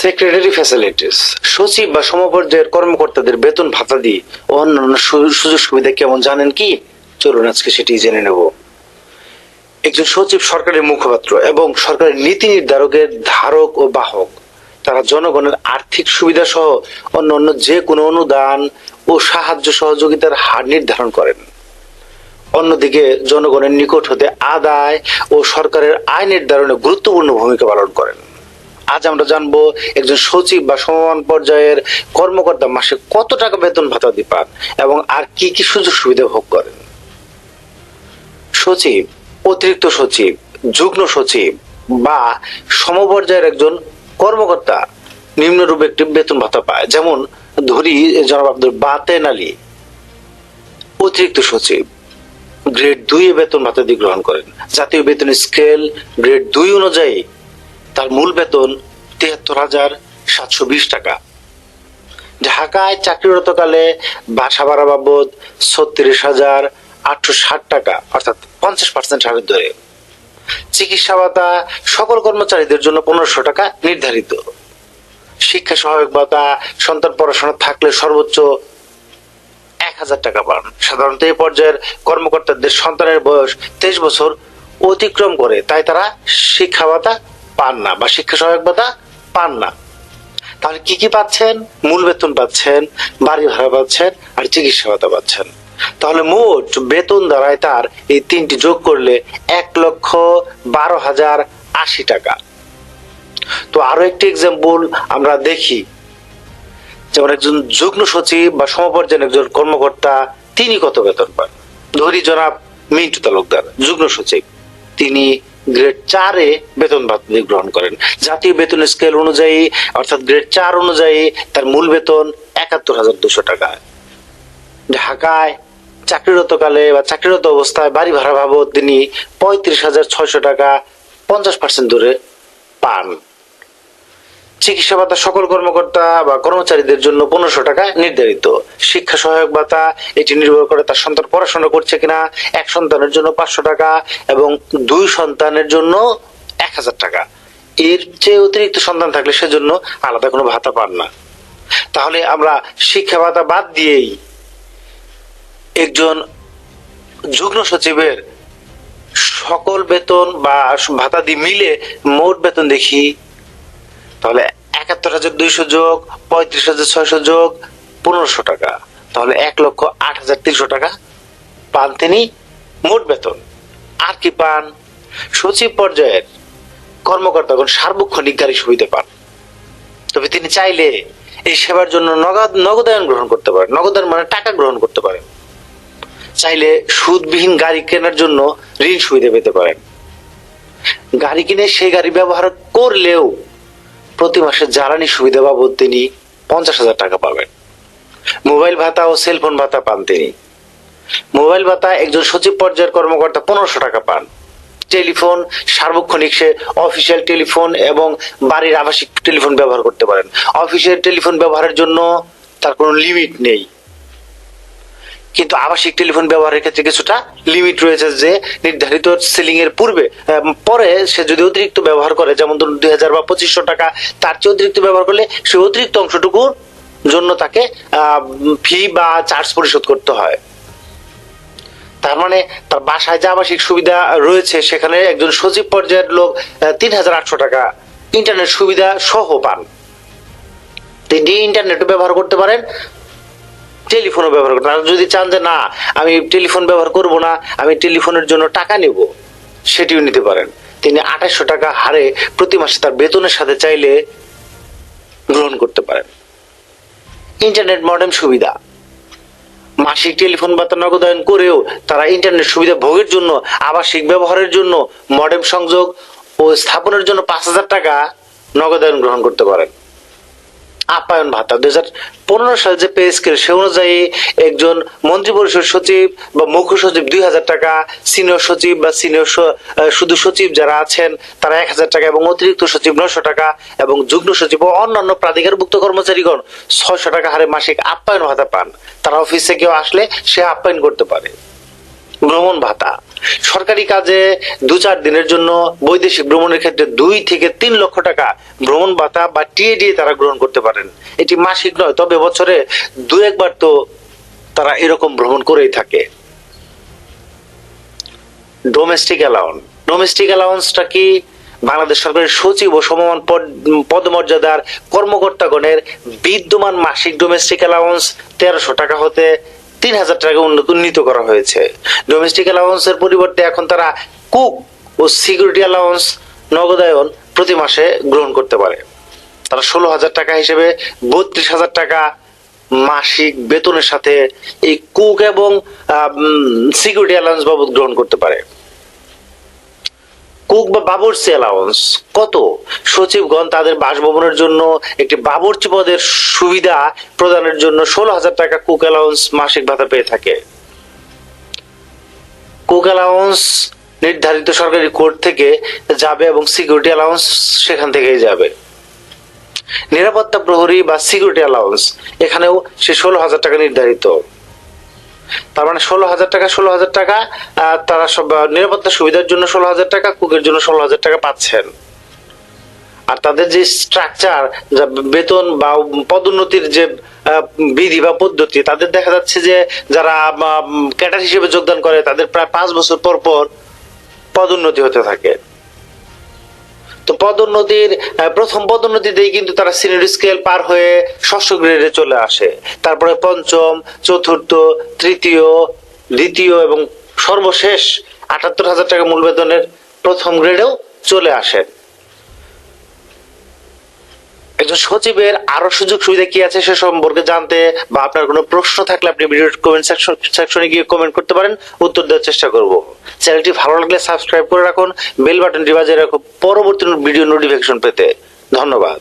Secretary facilities সচিব বা সমপর্যায়ের কর্মকর্তাদের বেতন ভাতা দিয়ে অন্যান্য সুযোগ সুবিধা কেমন জানেন কি? চলুন আজকে সেটি জেনে নেব। একজন সচিব সরকারের মুখপাত্র এবং সরকারের নীতি নির্ধারকের ধারক ও বাহক। তারা জনগণের আর্থিক সুবিধা সহ অন্য অন্য যে কোনো অনুদান ও সাহায্য সহযোগিতার হার নির্ধারণ করেন। অন্যদিকে জনগণের নিকট হতে আদায় ও সরকারের আয় নির্ধারণে গুরুত্বপূর্ণ ভূমিকা পালন করেন। আজ আমরা জানব একজন সচিব বা সমমান পর্যায়ের কর্মকর্তা মাসে কত টাকা বেতন ভাতা দিয়ে পান এবং আর কি কি সুযোগ সুবিধা ভোগ করেন? সচিব, অতিরিক্ত সচিব, যুগ্ম সচিব বা সমপর্যায়ের একজন কর্মকর্তা নিম্নরূপে একটি বেতন ভাতা পায়। যেমন ধরি, জনাব আব্দুল বাতেন আলী, অতিরিক্ত সচিব, গ্রেড দুই বেতন ভাতা দিয়ে গ্রহণ করেন। জাতীয় বেতন স্কেল গ্রেড দুই অনুযায়ী তার মূল বেতন তিয়াত্তর হাজার সাতশো বিশ টাকা। ঢাকায় চাকরিরতকালে বাসা ভাড়া বাবদ ছত্রিশ হাজার আটশো ষাট টাকা, অর্থাৎ পঞ্চাশ পার্সেন্ট হারের ধরে চিকিৎসা ভাতা সকল কর্মচারীদের জন্য পনেরোশো টাকা নির্ধারিত। শিক্ষা সহায়ক ভাতা, সন্তান পড়াশোনা থাকলে সর্বোচ্চ এক হাজার টাকা পান। সাধারণত এই পর্যায়ের কর্মকর্তাদের সন্তানের বয়স তেইশ বছর অতিক্রম করে, তাই তারা শিক্ষা ভাতা পান না, বা শিক্ষা সহায়ক ভাতা পান না। তাহলে কি কি পাচ্ছেন? মূল বেতন পাচ্ছেন, বাড়ি ভাড়া পাচ্ছেন, আর চিকিৎসা ভাতা পাচ্ছেন। তাহলে মোট বেতন দাঁড়ায় তার এই তিনটি যোগ করলে এক লক্ষ বারো হাজার আশি টাকা। তো আরও একটি এক্সাম্পল আমরা দেখি। যেমন একজন যুগ্ম সচিব বা সমপর্যায়ের একজন কর্মকর্তা, তিনি কত বেতন পান? ধরি জনাব মিন্টু তালুকদার, যুগ্ম সচিব। তিনি গ্রেড চারে বেতন গ্রহণ করেন। জাতীয় বেতন স্কেল অনুযায়ী, অর্থাৎ গ্রেড চার অনুযায়ী তার মূল বেতন একাত্তর হাজার দুশো টাকা। ঢাকায় চাকরিরত কালে বা চাকরিরত অবস্থায় বাড়ি ভাড়া বাবদ তিনি পঁয়ত্রিশ হাজার ছয়শো টাকা পঞ্চাশ পার্সেন্ট দূরে পান। চিকিৎসা ভাতা সকল কর্মকর্তা বা কর্মচারীদের জন্য পনেরোশো টাকা নির্ধারিত। শিক্ষা সহায়ক ভাতা, এটি নির্ভর করে তার সন্তান পড়াশোনা করছে কিনা, এক সন্তানের জন্য পাঁচশো টাকা এবং দুই সন্তানের জন্য এক হাজার টাকা। এর চেয়ে অতিরিক্ত সন্তান থাকলে সেজন্য আলাদা কোনো ভাতা পান না। তাহলে আমরা শিক্ষা ভাতা বাদ দিয়েই একজন যুগ্ম সচিবের সকল বেতন বা ভাতা দিয়ে মিলে মোট বেতন দেখি তাহলে একাত্তর হাজার দুইশো যোগ, পঁয়ত্রিশ হাজার ছয়শো যোগ, পনেরোশো টাকা। তাহলে এক লক্ষ আট হাজার তিনশো টাকা পান তিনি মোট বেতন। আর কি পান? সচিব পর্যায়ের কর্মকর্তাগণ সার্বক্ষণিক গাড়ি সুবিধা পান। তবে তিনি চাইলে এই সেবার জন্য নগদ, নগদায়ন গ্রহণ করতে পারেন। নগদায়ন মানে টাকা গ্রহণ করতে পারেন। চাইলে সুদবিহীন গাড়ি কেনার জন্য ঋণ সুবিধা পেতে পারেন। গাড়ি কিনে সেই গাড়ি ব্যবহার করলেও প্রতি মাসে জ্বালানি সুবিধা বাবদ তিনি পঞ্চাশ হাজার টাকা পাবেন। মোবাইল ভাতা ও সেলফোন ভাতা পান তিনি। মোবাইল ভাতা একজন সচিব পর্যায়ের কর্মকর্তা পনেরোশো টাকা পান। টেলিফোন, সার্বক্ষণিক সে অফিসিয়াল টেলিফোন এবং বাড়ির আবাসিক টেলিফোন ব্যবহার করতে পারেন। অফিসিয়াল টেলিফোন ব্যবহারের জন্য তার কোনো লিমিট নেই। কিন্তু আবাসিক টেলিফোন ব্যবহারের ক্ষেত্রে কিছুটা লিমিট রয়েছে যে নির্ধারিত সিলিং এর পূর্বে পরে সে যদি অতিরিক্ত ব্যবহার করে, যেমন ধরুন দুই হাজার বা পঁচিশশো টাকা, তার চেয়ে অতিরিক্ত ব্যবহার করলে সে অতিরিক্ত অংশটুকুর জন্য তাকে ফি বা চার্জ পরিশোধ করতে হয়। তার মানে তার বাসায় যে আবাসিক সুবিধা রয়েছে, সেখানে একজন সচিব পর্যায়ের লোক তিন হাজার আটশো টাকা ইন্টারনেট সুবিধা সহ পান। তিনি ইন্টারনেট ব্যবহার করতে পারেন টেলিফোনও ব্যবহার করতে। আর যদি চান যে না, আমি টেলিফোন ব্যবহার করব না, আমি টেলিফোনের জন্য টাকা নেব, সেটিও নিতে পারেন। তিনি আঠাশশো টাকা হারে প্রতি মাসে তার বেতনের সাথে চাইলে গ্রহণ করতে পারেন। ইন্টারনেট মডেম সুবিধা। মাসিক টেলিফোন ভাতা নগদায়ন করেও তারা ইন্টারনেট সুবিধা ভোগের জন্য, আবাসিক ব্যবহারের জন্য, মডেম সংযোগ ও স্থাপনের জন্য পাঁচ হাজার টাকা নগদায়ন গ্রহণ করতে পারেন। আপ্যায়ন ভাতা। দুই পনেরো সালে যে পে স্কেল সে অনুযায়ী একজন মন্ত্রী পরিষদ সচিব বা মুখ্য সচিব দুই হাজার টাকা সিনিয়র সচিব বা সিনিয়র শুধু সচিব যারা আছেন, তারা এক হাজার টাকা এবং অতিরিক্ত সচিব নশো টাকা এবং যুগ্ম সচিব ও অন্যান্য প্রাধিকারভুক্ত কর্মচারীগণ ছয়শো টাকা হারে মাসিক আপ্যায়ন ভাতা পান। তারা অফিসে কেউ আসলে সে আপ্যায়ন করতে পারে। ভ্রমণ ভাতা। সরকারি কাজে দু চার দিনের জন্য বৈদেশিক ভ্রমণের ক্ষেত্রে দুই থেকে তিন লক্ষ টাকা ভ্রমণ ভাতা বা টিএডি তারা গ্রহণ করতে পারেন। এটি মাসিক নয়, তবে বছরে দু একবার তো তারা এরকম ভ্রমণ করেই থাকে। ডোমেস্টিক অ্যালাউন্স ডোমেস্টিক অ্যালাউন্সটা কি? বাংলাদেশ সরকারের সচিব ও সমমান পদ- পদমর্যাদার কর্মকর্তাগণের বিদ্যমান মাসিক ডোমেস্টিক অ্যালাউন্স তেরোশো টাকা হতে তিন হাজার টাকা উন্নত- উন্নীত করা হয়েছে। ডোমেস্টিক অ্যালাউন্সের পরিবর্তে এখন তারা কুক ও সিকিউরিটি অ্যালাউন্স নগদায়ন প্রতি মাসে গ্রহণ করতে পারে। তারা ষোলো হাজার টাকা হিসেবে বত্রিশ হাজার টাকা মাসিক বেতনের সাথে এই কুক এবং সিকিউরিটি অ্যালাউন্স বাবদ গ্রহণ করতে পারে। কুক বা বাবুর্চি অ্যালাউন্স কত? সচিবগণ তাদের বাসভবনের জন্য একটি বাবুর্চি পদের সুবিধা প্রদানের জন্য ষোলো হাজার টাকা কুক অ্যালাউন্স মাসিক ভাতা পেয়ে থাকে। কুক অ্যালাউন্স নির্ধারিত সরকারি কোর্ট থেকে যাবে এবং সিকিউরিটি অ্যালাউন্স সেখান থেকেই যাবে। নিরাপত্তা প্রহরী বা সিকিউরিটি অ্যালাউন্স এখানেও সে ষোলো হাজার টাকা নির্ধারিত। তার মানে ষোলো হাজার টাকা ষোলো হাজার টাকা তারা সব নিরাপত্তা সুবিধার জন্য ষোলো হাজার টাকা, কুকের জন্য ষোলো হাজার টাকা পাচ্ছেন। আর তাদের যে স্ট্রাকচার যা বেতন বা পদোন্নতির যে বিধি বা পদ্ধতি, তাদের দেখা যাচ্ছে যে যারা ক্যাডার হিসেবে যোগদান করে, তাদের প্রায় পাঁচ বছর পর পর পদোন্নতি হতে থাকে। পদোন্নতির প্রথম পদোন্নতিতেই কিন্তু তারা সিনিয়র স্কেল পার হয়ে ষষ্ঠ গ্রেডে চলে আসে। তারপরে পঞ্চম, চতুর্থ, তৃতীয়, দ্বিতীয় এবং সর্বশেষ আটাত্তর হাজার টাকা মূল বেতনের প্রথম গ্রেডেও চলে আসে। একজন সচিবের আরও সুযোগ সুবিধা কি আছে সে সম্পর্কে জানতে বা আপনার কোনো প্রশ্ন থাকলে আপনি ভিডিও কমেন্ট সেকশনে গিয়ে কমেন্ট করতে পারেন। উত্তর দেওয়ার চেষ্টা করব। চ্যানেলটি ভালো লাগলে সাবস্ক্রাইব করে রাখুন। বেল বাটনটি বাজিয়ে রাখুন। পরবর্তী ভিডিও নোটিফিকেশন পেতে। ধন্যবাদ।